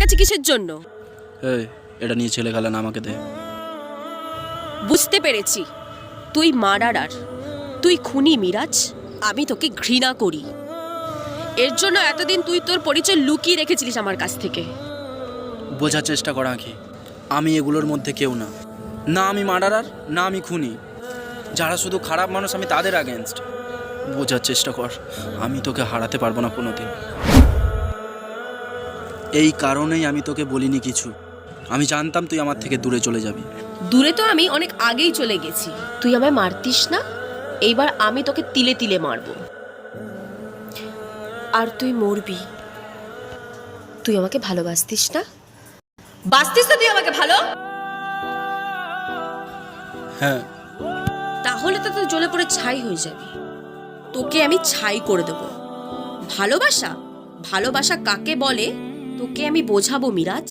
কাছে কিসের জন্য? এই এটা নিয়ে ছেলে খেলা না আমাকে দে। বুঝতে পেরেছি। তুই মার্ডারার তুই খুনি মিরাজ। আমি তোকে ঘৃণা করি। এর জন্য এতদিন তুই তোর পরিচয় লুকিয়ে রেখেছিলিস আমার কাছ থেকে। বোঝার চেষ্টা করা আঁকি আমি এগুলোর মধ্যে কেউ না। না আমি মার্ডারার না আমি খুনি। যারা শুধু খারাপ মানুষ আমি তাদের আগেনস্ট বোঝার চেষ্টা কর। আমি তোকে হারাতে পারব না কোনোদিন। এই কারণেই আমি তোকে বলিনি কিছু। আমি জানতাম তুই আমার থেকে দূরে চলে যাবি। দূরে তো আমি অনেক আগেই চলে গেছি। তুই আমায় মারতিস না? এইবার আমি তোকে তিলে তিলে মারব। আর তুই মরবি। তুই আমাকে ভালোবাসতিস না? বাসতিস তো তুই আমাকে ভালো? হ্যাঁ। তাহলে তো তুই জ্বলে পড়ে ছাই হয়ে যাবি। তোকে আমি ছাই করে দেব। ভালোবাসা? ভালোবাসা কাকে বলে? তোকে আমি বোঝাবো মিরাজ।